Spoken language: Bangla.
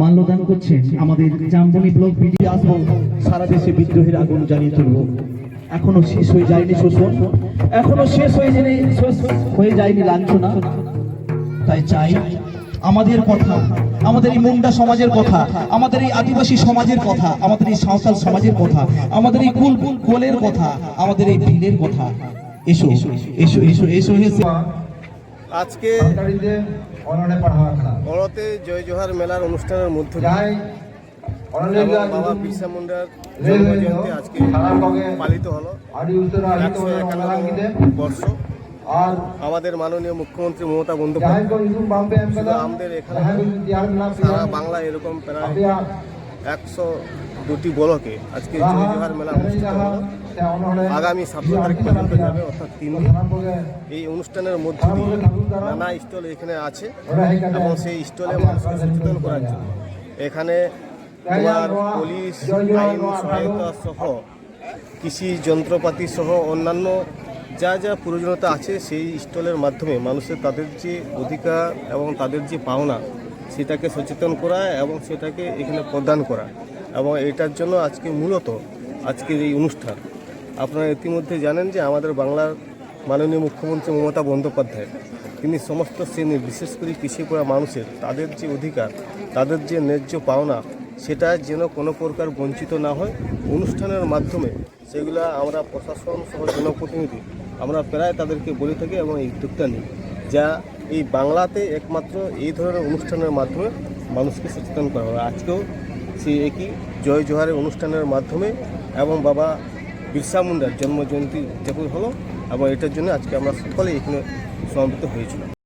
মাল্যদান করছেন আমাদের জামবনি ব্লক বিডি আসব। সারা দেশে বিদ্রোহের আগুন জ্বালিয়ে তুলব। এখনও শেষ হয়ে যায়নি শোষণ। এখনও শেষ হয়ে যায়নি হয়ে যায়নি লাঞ্ছনা। তাই চাই আমাদের কথা, আমাদের এই মুন্ডা সমাজের কথা, আমাদের এই আদিবাসী সমাজের কথা, আমাদের এই সাঁওতাল সমাজের কথা, আমাদের এই কুল কোলের কথা, আমাদের এই ভিলের কথা। এসো এসো এসো এসো এসো। আজকে বড়তে জয় জোহার মেলার অনুষ্ঠানের মধ্যে বাবা বিরসা মুন্ডার জন্মজয়ন্তী আজকে পালিত হলো। একশো একান্ন বর্ষ। আর আমাদের মাননীয় মুখ্যমন্ত্রী মমতা বন্দ্যোপাধ্যায়। আমাদের এখানে সারা বাংলা এরকম প্রায় একশো দুটি বলকে আজকে জয় জোহার মেলা অনুষ্ঠিত হলো। আগামী সতেরো তারিখ পর্যন্ত যাবে, অর্থাৎ তিন দিন। এই অনুষ্ঠানের মধ্য দিয়ে নানা স্টল এখানে আছে এবং সেই স্টলে মানুষকে সচেতন করার জন্য। এখানে তোমার পুলিশ, আইন সহায়তা সহ, কৃষি যন্ত্রপাতি সহ অন্যান্য যা যা প্রয়োজনীয়তা আছে, সেই স্টলের মাধ্যমে মানুষের তাদের যে অধিকার এবং তাদের যে পাওনা সেটাকে সচেতন করা এবং সেটাকে এখানে প্রদান করা। এবং এটার জন্য আজকে মূলত আজকের এই অনুষ্ঠান। আপনারা ইতিমধ্যে জানেন যে আমাদের বাংলার মাননীয় মুখ্যমন্ত্রী মমতা বন্দ্যোপাধ্যায়, তিনি সমস্ত শ্রেণির, বিশেষ করে পিছিয়ে পড়া মানুষের, তাদের যে অধিকার, তাদের যে ন্যায্য পাওনা, সেটা যেন কোনো প্রকার বঞ্চিত না হয়। অনুষ্ঠানের মাধ্যমে সেগুলা আমরা প্রশাসন সহ জনপ্রতিনিধি, আমরা প্রায় তাদেরকে বলে থাকি এবং এই উদ্যোগটা নিই। যা এই বাংলাতে একমাত্র এই ধরনের অনুষ্ঠানের মাধ্যমে মানুষকে সচেতন করা হয় আজকেও সেই একই জয় জোহারের অনুষ্ঠানের মাধ্যমে এবং বাবা বিরসা মুন্ডার জন্মজয়ন্তী উদযাপন হলো এবং এটার জন্য আজকে আমরা সকলে এখানে সমাবেত হয়েছিলাম।